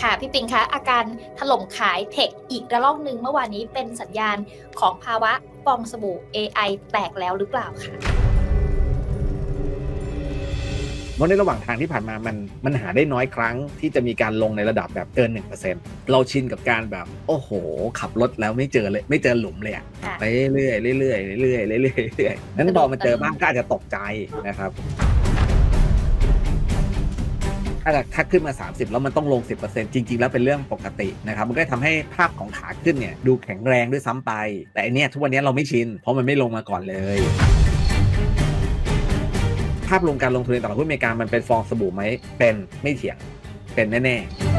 ค่ะพี่ปิงคะอาการถล่มขายเทคอีกระลอกหนึ่งเมื่อวานนี้เป็นสัญญาณของภาวะฟองสบู่ AI แตกแล้วหรือเปล่าคะเพราะในระหว่างทางที่ผ่านมามันมันหาได้น้อยครั้งที่จะมีการลงในระดับแบบเกิน 1%เราชินกับการแบบ โอ้โห ขับรถแล้วไม่เจอเลยไม่เจอหลุมเลยอะค่ะไปเรื่อยๆเรื่อยๆเรื่อยๆเรื่อยๆเรื่อยๆนั้นพอมาเจอบ้างก็อาจจะตกใจนะครับ ถ้าถ้าขึ้นมา 30 แล้วมันต้องลง 10%จริง ๆ แล้วเป็นเรื่องปกตินะครับมันก็ทำให้ภาพของขาขึ้นเนี่ยดูแข็งแรงด้วยซ้ำไป แต่อันเนี้ยทุกวันนี้เราไม่ชิน เพราะมันไม่ลงมาก่อนเลยภาพรวมการลงทุนในตลาดหุ้นอเมริกามันเป็นฟองสบู่ไหมเป็นไม่เถียงเป็นแน่ๆ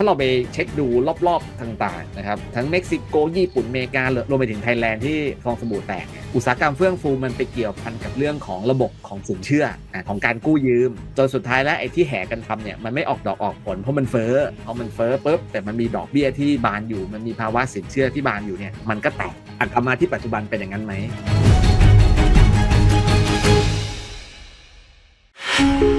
ถ้าเราไปเช็คดูรอบๆต่างๆนะครับทั้งเม็กซิโกญี่ปุ่นอเมริการวมไปถึงไทยแลนด์ที่ฟองสบู่แตก อุตสาหกรรมเฟื่องฟูมันไปเกี่ยวพันกับเรื่องของระบบของสินเชื่อของการกู้ยืม จนสุดท้ายแล้วไอ้ที่แห่กันทำเนี่ยมันไม่ออกดอกออกผลเพราะมันเฟ้อพอมันเฟ้อปุ๊บแต่มันมีดอกเบี้ยที่บานอยู่ มันมีภาวะสินเชื่อที่บานอยู่เนี่ยมันก็แตกอันกลับมาที่ปัจจุบันเป็นอย่างนั้นไหมค่ะ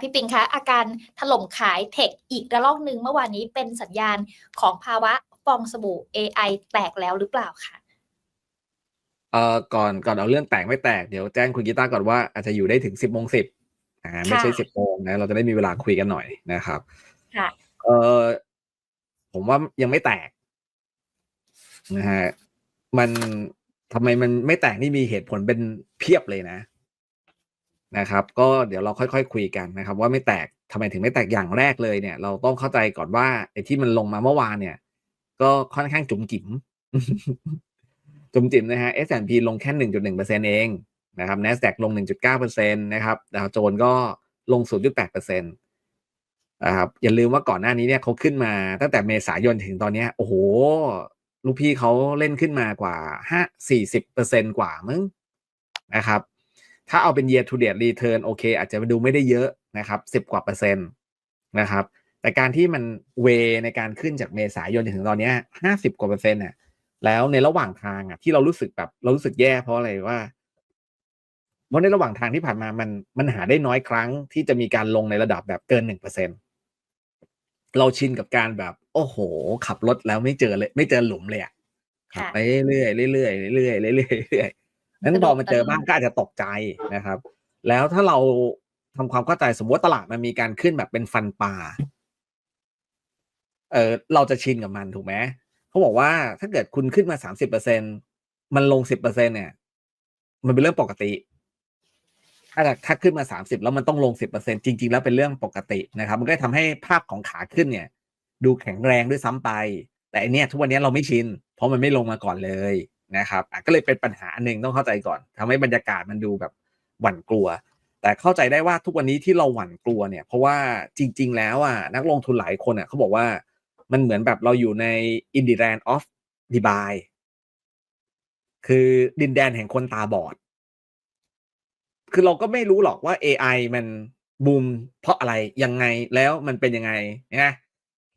พี่ปิงคะ อาการถล่มขายเทคอีกระลอกหนึ่งเมื่อวานนี้เป็นสัญญาณของภาวะฟองสบู่ AI แตกแล้วหรือเปล่าคะเอ่อก่อนก่อนเอาเรื่องแตกไม่แตกเดี๋ยวแจ้งคุณกีตาร์ก่อนว่าอาจจะอยู่ได้ถึงสิบโมงสิบอ่าไม่ใช่สิบโมงนะเราจะได้มีเวลาคุยกันหน่อยนะครับค่ะเออผมว่ายังไม่แตกนะฮะมันทำไมมันไม่แตกนี่มีเหตุผลเป็นเพียบเลยนะ นะครับก็เดี๋ยวเราค่อยๆคุยกันนะครับว่าไม่แตกทำไมถึงไม่แตกอย่างแรกเลยเนี่ย เราต้องเข้าใจก่อนว่าไอ้ที่มันลงมาเมื่อวานเนี่ย ก็ค่อนข้างจุ๋มจิ๋มจุ๋มจิ๋มนะฮะ S&P ลงแค่หนึ่งจุดหนึ่งเปอร์เซ็นเองนะครับ NASDAQ ลงหนึ่งจุดเก้าเปอร์เซ็นตนะครับดาวโจนส์ก็ลงศูนย์จุดแปดเปอร์เซ็นตนะครับอย่าลืมว่าก่อนหน้านี้เนี่ยเขาขึ้นมาตั้งแต่เมษายนถึงตอนเนี้ยโอ้โห ลูกพี่เขาเล่นขึ้นมากว่าห้าสี่สิบเปอร์เซ็นกว่ามึงนะครับ ถ้าเอาเป็น year to date return โอเค อาจจะดูไม่ได้เยอะนะครับสิบกว่าเปอร์เซ็นต์นะครับแต่การที่มันเวในการขึ้นจากเมษายนจนถึงตอนนี้ห้าสิบกว่าเปอร์เซ็นต์เนี่ยแล้วในระหว่างทางอะที่เรารู้สึกแบบเรารู้สึกแย่เพราะอะไรว่าเพราะในระหว่างทางที่ผ่านมามันมันหาได้น้อยครั้งที่จะมีการลงในระดับแบบเกินหนึ่งเปอร์เซ็นเราชินกับการแบบ โอ้โห ขับรถแล้วไม่เจอเลย ไม่เจอหลุมเลยอะขับค่ะไปเรื่อยเรื่อยเรื่อยเรื่อยเรื่อย นั้นพอมาเจอบ้างก็อาจจะตกใจนะครับ แล้วถ้าเราทำความเข้าใจสมมติว่าตลาดมันมีการขึ้นแบบเป็นฟันปลาเออเราจะชินกับมันถูกไหมเขาบอกว่าถ้าเกิดคุณขึ้นมาสามสิบเปอร์เซ็นมันลงสิบเปอร์เซ็นเนี่ย มันเป็นเรื่องปกติ ถ้าถ้าขึ้นมาสามสิบแล้วมันต้องลงสิบเปอร์เซ็นจริง ๆ แล้วเป็นเรื่องปกตินะครับ มันก็ทำให้ภาพของขาขึ้นเนี่ย ดูแข็งแรงด้วยซ้ำไป แต่อันเนี้ยทุกวันนี้เราไม่ชิน เพราะมันไม่ลงมาก่อนเลย นะครับก็เลยเป็นปัญหาอันหนึ่งต้องเข้าใจก่อนทำให้บรรยากาศมันดูแบบหวั่นกลัว แต่เข้าใจได้ว่าทุกวันนี้ที่เราหวั่นกลัวเนี่ย เพราะว่าจริง ๆ แล้วอะนักลงทุนหลายคนอะเขาบอกว่ามันเหมือนแบบเราอยู่ในอินดีแลนด์ออฟดีบายคือดินแดนแห่งคนตาบอด คือเราก็ไม่รู้หรอกว่า AI มันบูมเพราะอะไรยังไงแล้วมันเป็นยังไงนะ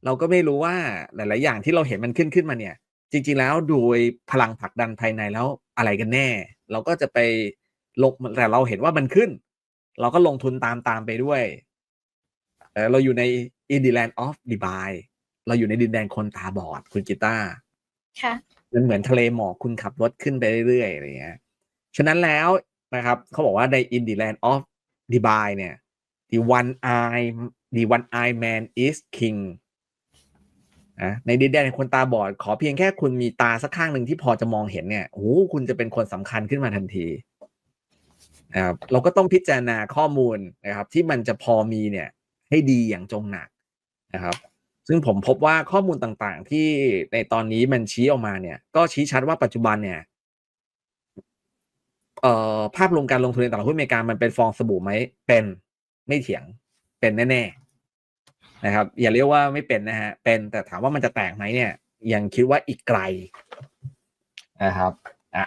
เราก็ไม่รู้ว่าหลาย ๆ อย่างที่เราเห็นมันขึ้นขึ้นมาเนี่ย จริงๆแล้วโดยพลังผลักดันภายในแล้วอะไรกันแน่ เราก็จะไปลงแต่เราเห็นว่ามันขึ้น เราก็ลงทุนตามตามไปด้วยเออเราอยู่ในอินดีแลนด์ออฟดีบายเราอยู่ในดินแดนคนตาบอดคุณกีตาร์ค่ะมันเหมือนทะเลหมอกคุณขับรถขึ้นไปเรื่อยๆอะไรเงี้ยฉะนั้นแล้วนะครับเขาบอกว่าใน In the Land of Dubai เนี่ย the one eye the one eye man is king นะในดินแดนคนตาบอด ขอเพียงแค่คุณมีตาสักข้างหนึ่งที่พอจะมองเห็นเนี่ยโอ้หคุณจะเป็นคนสำคัญขึ้นมาทันทีนะครับเราก็ต้องพิจารณาข้อมูลนะครับ ที่มันจะพอมีเนี่ยให้ดีอย่างจงหนักนะครับ ซึ่งผมพบว่าข้อมูลต่างๆ ที่ในตอนนี้มันชี้ออกมาเนี่ย ก็ชี้ชัดว่าปัจจุบันเนี่ยเอ่อภาพรวมการลงทุนในตลาดหุ้นอเมริกามันเป็นฟองสบู่ไหมเป็นไม่เถียงเป็นแน่ๆ นะครับ อย่าเรียกว่าไม่เป็นนะฮะเป็นแต่ถามว่ามันจะแตกไหมเนี่ย ยังคิดว่าอีกไกลนะครับ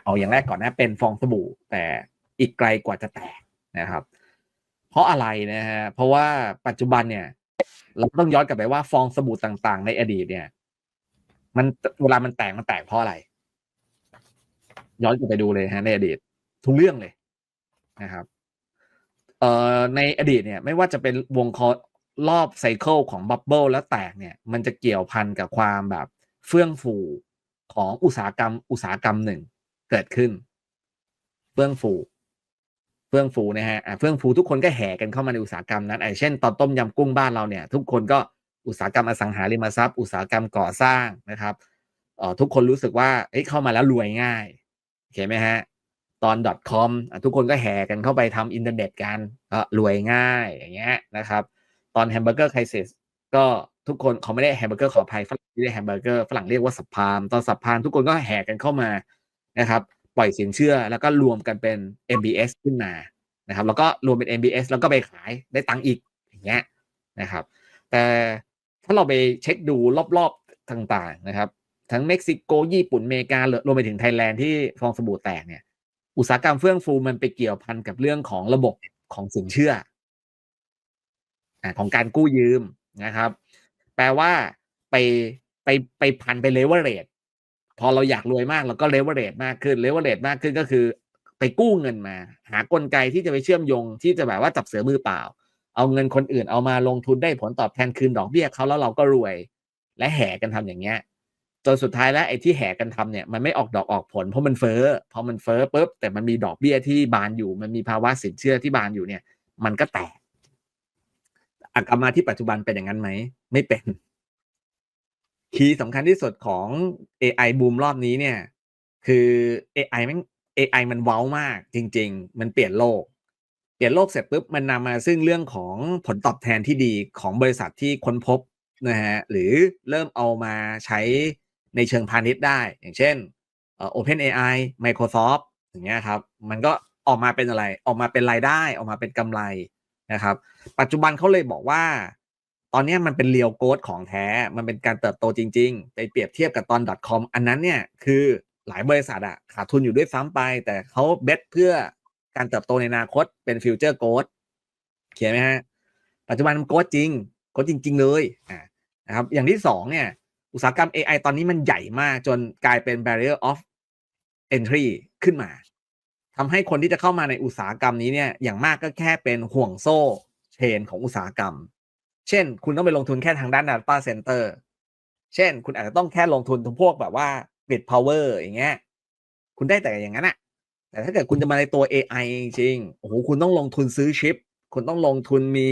เอาอย่างแรกก่อนนะเป็นฟองสบู่ แต่อีกไกลกว่าจะแตกนะครับ เพราะอะไรนะฮะเพราะว่าปัจจุบันเนี่ย เราต้องย้อนกลับไปว่าฟองสบู่ต่างๆ ในอดีตเนี่ย มันเวลามันแตกมันแตกเพราะอะไร ย้อนกลับไปดูเลยฮะในอดีต ทุกเรื่องเลยนะครับ เอ่อในอดีตเนี่ย ไม่ว่าจะเป็นวงคอ รอบไซเคิลของบับเบิลแล้วแตกเนี่ย มันจะเกี่ยวพันกับความแบบเฟื่องฟูของอุตสาหกรรม อุตสาหกรรมหนึ่งเกิดขึ้น เฟื่องฟู เฟื่องฟูนะฮะเฟื่องฟูทุกคนก็แห่กันเข้ามาในอุตสาหกรรมนั้นไอ้เช่นตอนต้มยำกุ้งบ้านเราเนี่ย ทุกคนก็อุตสาหกรรมอสังหาริมทรัพย์ อุตสาหกรรมก่อสร้างนะครับเอ่อทุกคนรู้สึกว่าเอ้ยเข้ามาแล้วรวยง่ายเห็นไหมฮะตอน .com อทุกคนก็แห่กันเข้าไปทำอินเทอร์เน็ตกันก็รวยง่ายอย่างเงี้ยนะครับ ตอนแฮมเบอร์เกอร์ไครซิสก็ทุกคนเขาไม่ได้แฮมเบอร์เกอร์ขออภัยฝรั่งไม่ได้แฮมเบอร์เกอร์ฝรั่งเรียกว่าสัพพามตอนสัพพามทุกคนก็แห่กันเข้ามานะครับปล่อยสินเชื่อแล้วก็รวมกันเป็น MBS ขึ้นมานะครับ แล้วก็รวมเป็น MBS แล้วก็ไปขายได้ตังค์อีกอย่างเงี้ยนะครับ แต่ถ้าเราไปเช็คดูรอบๆต่างๆนะครับ ทั้งเม็กซิโกญี่ปุ่นอเมริการวมไปถึงไทยแลนด์ที่ฟองสบู่แตกเนี่ยอุตสาหกรรมเฟื่องฟูมันไปเกี่ยวพันกับเรื่องของระบบของสินเชื่อ ของการกู้ยืมนะครับ แปลว่าไปไปไปพันไปเลเวลเรทพอเราอยากรวยมากเราก็เลเวลเรทมากขึ้นเลเวลเรทมากขึ้นก็คือ ไปกู้เงินมา หากลไกที่จะไปเชื่อมโยงที่จะแบบว่าจับเสือมือเปล่า เอาเงินคนอื่นเอามาลงทุนได้ผลตอบแทนคืนดอกเบี้ยเขาแล้วเราก็รวย และแห่กันทำอย่างเงี้ยจนสุดท้ายแล้วไอ้ที่แห่กันทำเนี่ยมันไม่ออกดอกออกผลเพราะมันเฟ้อพอมันเฟ้อปุ๊บแต่มันมีดอกเบี้ยที่บานอยู่ มันมีภาวะสินเชื่อที่บานอยู่เนี่ย มันก็แตก อักมาที่ปัจจุบันเป็นอย่างนั้นไหม ไม่เป็น คีย์สำคัญที่สุดของ AI บูมรอบนี้เนี่ย คือ AI มัน AI มันเว้ามาก จริง ๆ มันเปลี่ยนโลก เปลี่ยนโลกเสร็จปุ๊บมันนำมาซึ่งเรื่องของผลตอบแทนที่ดีของบริษัทที่ค้นพบนะฮะหรือเริ่มเอามาใช้ในเชิงพาณิชย์ได้ อย่างเช่น OpenAI Microsoft อย่างเงี้ยครับ มันก็ออกมาเป็นอะไร ออกมาเป็นรายได้ ออกมาเป็นกำไร นะครับ ปัจจุบันเขาเลยบอกว่า ตอนนี้มันเป็นเรียวโกดของแท้ มันเป็นการเติบโตจริง ๆ ไปเปรียบเทียบกับตอน .com อันนั้นเนี่ยคือหลายบริษัทอะขาดทุนอยู่ด้วยซ้ำไป แต่เขาเบ็ดเพื่อการเติบโตในอนาคตเป็นฟิวเจอร์โกดเขียนไหมฮะ ปัจจุบันมันโกดจริงโกดจริง ๆ เลยอ่านะครับ อย่างที่สองเนี่ย อุตสาหกรรม AI ตอนนี้มันใหญ่มากจนกลายเป็น barrier of entry ขึ้นมา ทำให้คนที่จะเข้ามาในอุตสาหกรรมนี้เนี่ยอย่างมากก็แค่เป็นห่วงโซ่เชนของอุตสาหกรรม เช่น คุณต้องไปลงทุนแค่ทางด้าน data center เช่น คุณอาจจะต้องแค่ลงทุนตรงพวกแบบว่า grid power อย่างเงี้ยคุณได้แต่อย่างนั้นอะแต่ถ้าเกิดคุณจะมาในตัว AI จริงโอ้โหคุณต้องลงทุนซื้อชิป คุณต้องลงทุนมี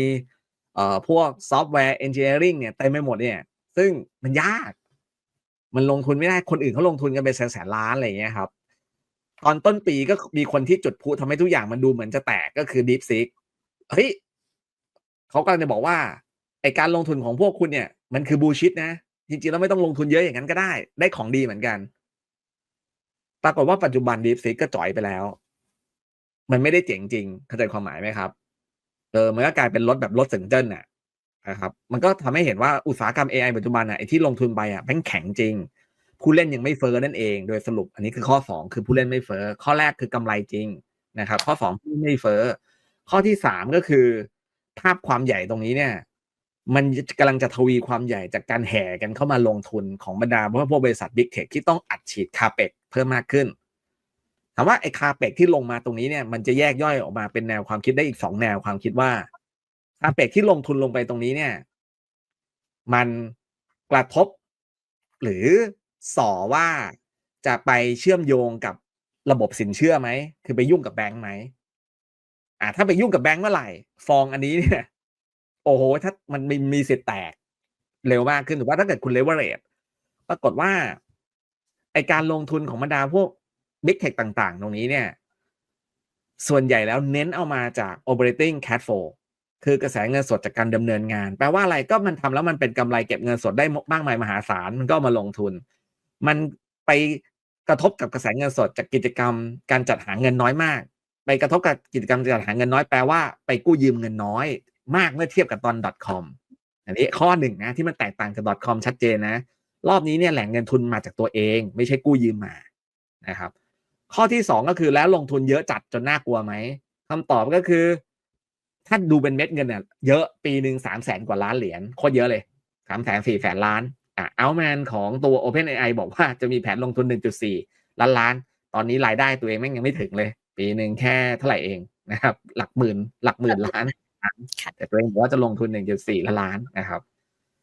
เอ่อพวกซอฟต์แวร์เอนจิเนียริงเนี่ยเต็มไปหมดเนี่ย ซึ่งมันยาก มันลงทุนไม่ได้คนอื่นเขาลงทุนกันเป็นแสนแสนล้านอะไรอย่างเงี้ยครับ ตอนต้นปีก็มีคนที่จุดพลุทำให้ทุกอย่างมันดูเหมือนจะแตกก็คือ DeepSeek เฮ้ยเขากำลังจะบอกว่าไอการลงทุนของพวกคุณเนี่ย มันคือบูชิดนะ จริงๆแล้วไม่ต้องลงทุนเยอะอย่างนั้นก็ได้ ได้ของดีเหมือนกัน ปรากฏว่าปัจจุบัน DeepSeek ก็จ่อยไปแล้ว มันไม่ได้เจ๋งจริง เข้าใจความหมายไหมครับ เออมันก็กลายเป็นรถแบบรถสึงเจิ้นน่ะนะครับ มันก็ทำให้เห็นว่าอุตสาหกรรม AI ปัจจุบันน่ะไอที่ลงทุนไปอะแม่งแข็งจริง ผู้เล่นยังไม่เฟ้อนั่นเอง โดยสรุปอันนี้คือข้อสองคือผู้เล่นไม่เฟ้อข้อแรกคือกำไรจริงนะครับ ข้อสองผู้ไม่เฟ้อข้อที่สามก็คือ ภาพความใหญ่ตรงนี้เนี่ย มันกำลังจะทวีความใหญ่จากการแห่กันเข้ามาลงทุนของบรรดาพวกบริษัทบิ๊กเทคที่ต้องอัดฉีดคาเปกเพิ่มมากขึ้นถามว่าไอ้คาเปกที่ลงมาตรงนี้เนี่ยมันจะแยกย่อยออกมาเป็นแนวความคิดได้อีกสองแนวความคิดว่าคาเปกที่ลงทุนลงไปตรงนี้เนี่ย มันกระทบหรือ ส่อว่าจะไปเชื่อมโยงกับระบบสินเชื่อไหม คือไปยุ่งกับแบงค์ไหมอ่าถ้าไปยุ่งกับแบงค์เมื่อไหร่ ฟองอันนี้เนี่ย โอ้โห ถ้ามันมีมีสิทธิ์แตก เร็วมากขึ้นหรือว่าถ้าเกิดคุณเลเวอเรจปรากฏว่า ไอการลงทุนของบรรดาพวกบิ๊กเทคต่าง ๆ ตรงนี้เนี่ย ส่วนใหญ่แล้วเน้นเอามาจาก operating cash flow คือกระแสเงินสดจากการดำเนินงาน แปลว่าอะไรก็มันทำแล้วมันเป็นกำไรเก็บเงินสดได้มากมายมหาศาลมันก็มาลงทุน มันไปกระทบกับกระแสเงินสดจากกิจกรรม การจัดหาเงินน้อยมาก ไปกระทบกับกิจกรรมจัดหาเงินน้อยแปลว่าไปกู้ยืมเงินน้อย มากเมื่อเทียบกับตอน .com อันนี้ข้อหนึ่งนะที่มันแตกต่างจาก .com ชัดเจนนะ รอบนี้เนี่ยแหล่งเงินทุนมาจากตัวเอง ไม่ใช่กู้ยืมมานะครับ ข้อที่สองก็คือแล้วลงทุนเยอะจัดจนน่ากลัวไหมคำตอบก็คือ ถ้าดูเป็นเม็ดเงินเนี่ยเยอะปีหนึ่งสามแสนกว่าล้านเหรียญโคตรเยอะเลยสามแสนสี่แสนล้าน อะเอาแมนของตัว OpenAI บอกว่าจะมีแผนลงทุน 1.4 ล้านล้าน ตอนนี้รายได้ตัวเองแม่งยังไม่ถึงเลย ปีหนึ่งแค่เท่าไหร่เองนะครับ หลักหมื่น หลักหมื่นล้านค่ะแต่ตัวเองบอกว่าจะลงทุน 1.4 ล้านล้านนะครับ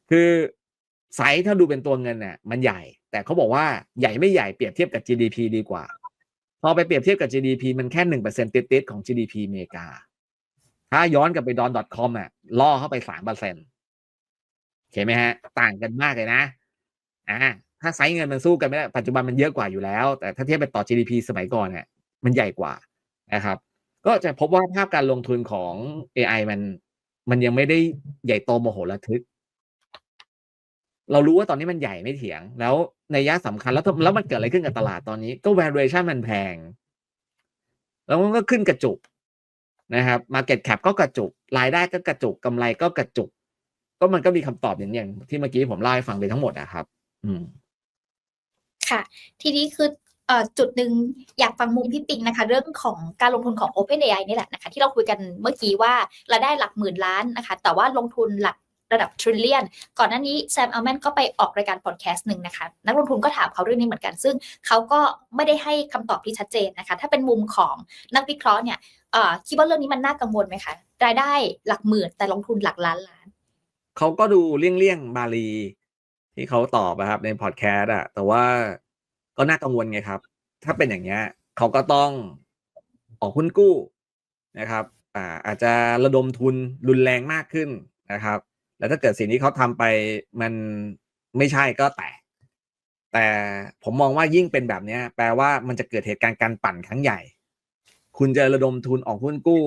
คือไซส์ถ้าดูเป็นตัวเงินเนี่ยมันใหญ่ แต่เขาบอกว่าใหญ่ไม่ใหญ่เปรียบเทียบกับ GDP ดีกว่า พอไปเปรียบเทียบกับ GDP มันแค่หนึ่งเปอร์เซ็นต์ติดๆของ GDP อเมริกา ถ้าย้อนกลับไปดอน .com อะล่อเข้าไปสามเปอร์เซ็นต์ โอเคไหมฮะ ต่างกันมากเลยนะอ่าถ้าไซส์เงินมันสู้กันไม่ได้ปัจจุบันมันเยอะกว่าอยู่แล้ว แต่ถ้าเทียบไปต่อ GDP สมัยก่อนเนี่ยมันใหญ่กว่านะครับ ก็จะพบว่าภาพการลงทุนของ AI มันมันยังไม่ได้ใหญ่โตโมโหระทึก เรารู้ว่าตอนนี้มันใหญ่ไม่เถียง แล้วในยะสำคัญแล้วแล้วมันเกิดอะไรขึ้นกับตลาดตอนนี้ ก็ valuation มันแพง แล้วมันก็ขึ้นกระจุกนะครับ market cap ก็กระจุกรายได้ก็กระจุกกำไรก็กระจุก ก็มันก็มีคำตอบอย่างอย่างที่เมื่อกี้ผมเล่ให้ฟังไปทั้งหมดนะครับ อืม ค่ะ ทีนี้คือจุดหนึ่งอยากฟังมุมพี่ปิงนะคะ เรื่องของการลงทุนของ OpenAI นี่แหละนะคะที่เราคุยกันเมื่อกี้ว่ารายได้หลักหมื่นล้านนะคะ แต่ว่าลงทุนหลักระดับ trillion ก่อนหน้านี้แซมอัลแมนก็ไปออกรายการพอดแคสต์หนึ่งนะคะ นักลงทุนก็ถามเขาเรื่องนี้เหมือนกัน ซึ่งเขาก็ไม่ได้ให้คำตอบที่ชัดเจนนะคะ ถ้าเป็นมุมของนักวิเคราะห์เนี่ยคิดว่าเรื่องนี้มันน่ากังวลไหมคะรายได้หลักหมื่นแต่ลงทุนหลักล้านล้าน เขาก็ดูเลี่ยงๆบาลี ที่เขาตอบอะครับ ในพอดแคสต์อะแต่ว่าก็น่ากังวลไงครับ ถ้าเป็นอย่างเงี้ยเขาก็ต้องออกหุ้นกู้นะครับ อ่าอาจจะระดมทุนรุนแรงมากขึ้นนะครับ แล้วถ้าเกิดสิ่งที่เขาทำไปมันไม่ใช่ก็แตกแต่ผมมองว่ายิ่งเป็นแบบเนี้ยแปลว่ามันจะเกิดเหตุการณ์การปั่นครั้งใหญ่ คุณจะระดมทุนออกหุ้นกู้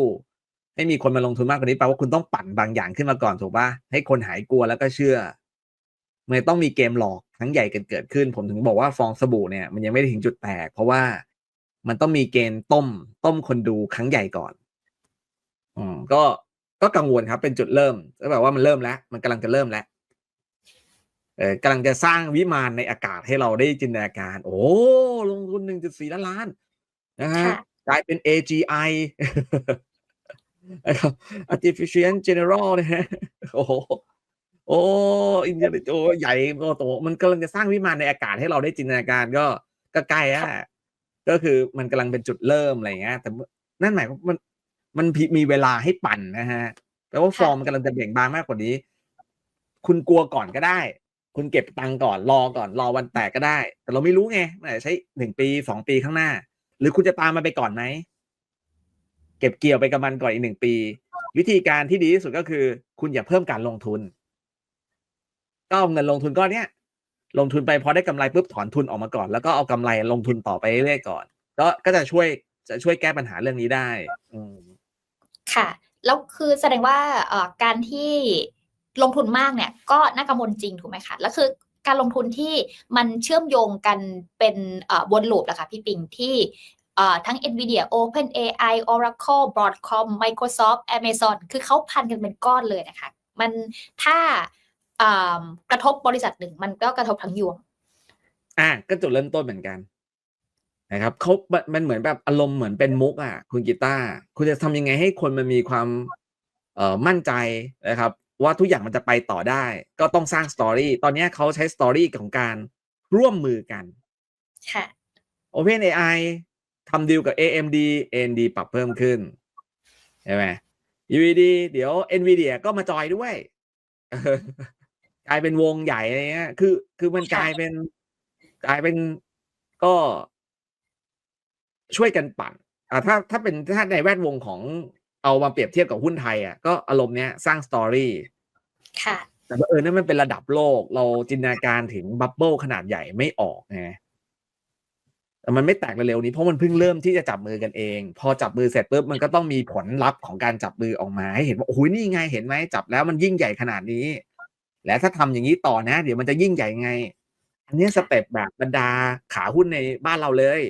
ให้มีคนมาลงทุนมากกว่านี้แปลว่าคุณต้องปั่นบางอย่างขึ้นมาก่อนถูกปะให้คนหายกลัวแล้วก็เชื่อมันต้องมีเกมหลอกครั้งใหญ่กันเกิดขึ้น ผมถึงบอกว่าฟองสบู่เนี่ยมันยังไม่ได้ถึงจุดแตก เพราะว่ามันต้องมีเกณฑ์ต้ม ต้มคนดูครั้งใหญ่ก่อน อืมก็ก็กังวลครับ เป็นจุดเริ่มก็แบบว่ามันเริ่มแล้ว มันกำลังจะเริ่มแล้วเออกำลังจะสร้างวิมานในอากาศให้เราได้จินตนาการ โอ้ลงทุนหนึ่งจุดสี่ล้านล้านนะฮะค่ะกลายเป็น AGI นะครับ artificial general นะฮะโอ้โหโอ้อินเดียโอ้ใหญ่โอ้โตมันกำลังจะสร้างวิมานในอากาศให้เราได้จินตนาการก็ก็ใกล้แล้วแหละก็คือมันกำลังเป็นจุดเริ่มอะไรอย่างเงี้ยแต่นั่นหมายความมันมันมีเวลาให้ปั่นนะฮะแปลว่าฟอร์มมันกำลังจะเบ่งบานมากกว่านี้ คุณกลัวก่อนก็ได้ คุณเก็บตังค์ก่อนรอก่อนรอวันแตกก็ได้ แต่เราไม่รู้ไงมันอาจจะใช้หนึ่งปีสองปีข้างหน้า หรือคุณจะตามมันไปก่อนไหม เก็บเกี่ยวไปกับมันก่อนอีกหนึ่งปี วิธีการที่ดีที่สุดก็คือ คุณอย่าเพิ่มการลงทุน ก็เอาเงินลงทุนก้อนเนี้ยลงทุนไปพอได้กำไรปุ๊บถอนทุนออกมาก่อน แล้วก็เอากำไรลงทุนต่อไปเรื่อยๆก่อน ก็ก็จะช่วยจะช่วยแก้ปัญหาเรื่องนี้ได้ อืค่ะ แล้วคือแสดงว่าการที่ลงทุนมากเนี่ยก็น่ากังวลจริงถูกไหมคะแล้วคือการลงทุนที่มันเชื่อมโยงกันเป็นวนลูปอะคะพี่ปิงที่ ทั้ง NVIDIA OpenAI Oracle Broadcom Microsoft Amazon คือเขาพันกันเป็นก้อนเลยนะคะ มันถ้าเอ่อกระทบบริษัทหนึ่งมันก็กระทบทั้งยวง อะก็จุดเริ่มต้นเหมือนกันนะครับเขามันมันเหมือนแบบอารมณ์เหมือนเป็นมุกอะคุณกีตาร์คุณจะทำยังไงให้คนมันมีความเอ่อมั่นใจนะครับ ว่าทุกอย่างมันจะไปต่อได้ ก็ต้องสร้างสตอรี่ตอนนี้เขาใช้สตอรี่ของการร่วมมือกัน ค่ะ OpenAI ทำดีลกับ AMD AMD ปรับเพิ่มขึ้นใช่ไหม UVD เดี๋ยว NVIDIA ก็มาจอยด้วยเออกลายเป็นวงใหญ่อะไรเงี้ย คือ คือมันค่ะกลายเป็นกลายเป็นก็ช่วยกันปั่น อ่าถ้าถ้าเป็นถ้าในแวดวงของเอามาเปรียบเทียบกับหุ้นไทยอะก็อารมณ์เนี้ยสร้างสตอรี่ค่ะแต่บังเออนั่นมันเป็นระดับโลก เราจินตนาการถึงบับเบิลขนาดใหญ่ไม่ออกไง แต่มันไม่แตกเร็วๆนี้เพราะมันเพิ่งเริ่มที่จะจับมือกันเอง พอจับมือเสร็จปุ๊บมันก็ต้องมีผลลัพธ์ของการจับมือออกมาให้เห็นว่าโอ้ยนี่ไงเห็นไหมจับแล้วมันยิ่งใหญ่ขนาดนี้ และถ้าทำอย่างนี้ต่อนะ เดี๋ยวมันจะยิ่งใหญ่ไง อันนี้สเต็ปแบบบรรดาขาหุ้นในบ้านเราเลย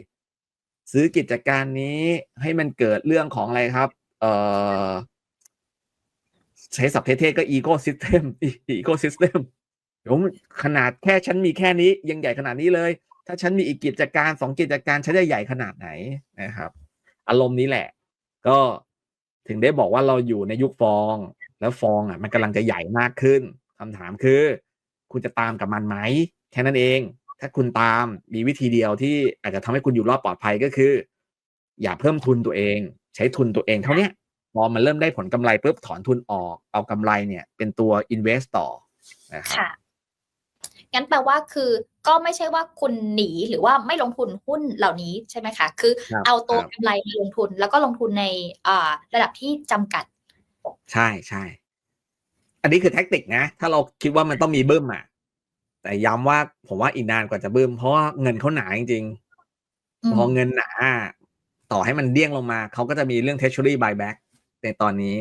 ซื้อกิจการนี้ให้มันเกิดเรื่องของอะไรครับ เอ่อใช้ศัพท์เท่ๆก็อีโ y ซิสเต็มอีโ y ซิสเต็มเดี๋ยวขนาดแค่ฉันมีแค่นี้ยังใหญ่ขนาดนี้เลย ถ้าฉันมีอีกกิจการสองกิจการฉันจะใหญ่ขนาดไหนนะครับ อารมณ์นี้แหละ ก็ถึงได้บอกว่าเราอยู่ในยุคฟอง แล้วฟองอะ มันกำลังจะใหญ่มากขึ้นคำถามคือ คุณจะตามกับมันไหมแค่นั้นเอง ถ้าคุณตามมีวิธีเดียวที่อาจจะทำให้คุณอยู่รอดปลอดภัยก็คือ อย่าเพิ่มทุนตัวเอง ใช้ทุนตัวเองเท่านี้พอมันเริ่มได้ผลกำไรปุ๊บถอนทุนออก เอากำไรเนี่ย เป็นตัว invest ต่อนะครับ งั้นแปลว่าคือก็ไม่ใช่ว่าคุณหนีหรือว่าไม่ลงทุนหุ้นเหล่านี้ใช่ไหมคะ คือครับเอาตัวครับกำไรมาลงทุนแล้วก็ลงทุนในอ่าระดับที่จำกัด ใช่ใช่ อันนี้คือแท็กติกนะ ถ้าเราคิดว่ามันต้องมีบึ้มอะ แต่ย้ำว่าผมว่าอีกนานกว่าจะบึ้มเพราะว่าเงินเขาหนาจริงอืมๆพอเงินหนา ต่อให้มันเดี้ยงลงมา เขาก็จะมีเรื่อง treasury buyback ในตอนนี้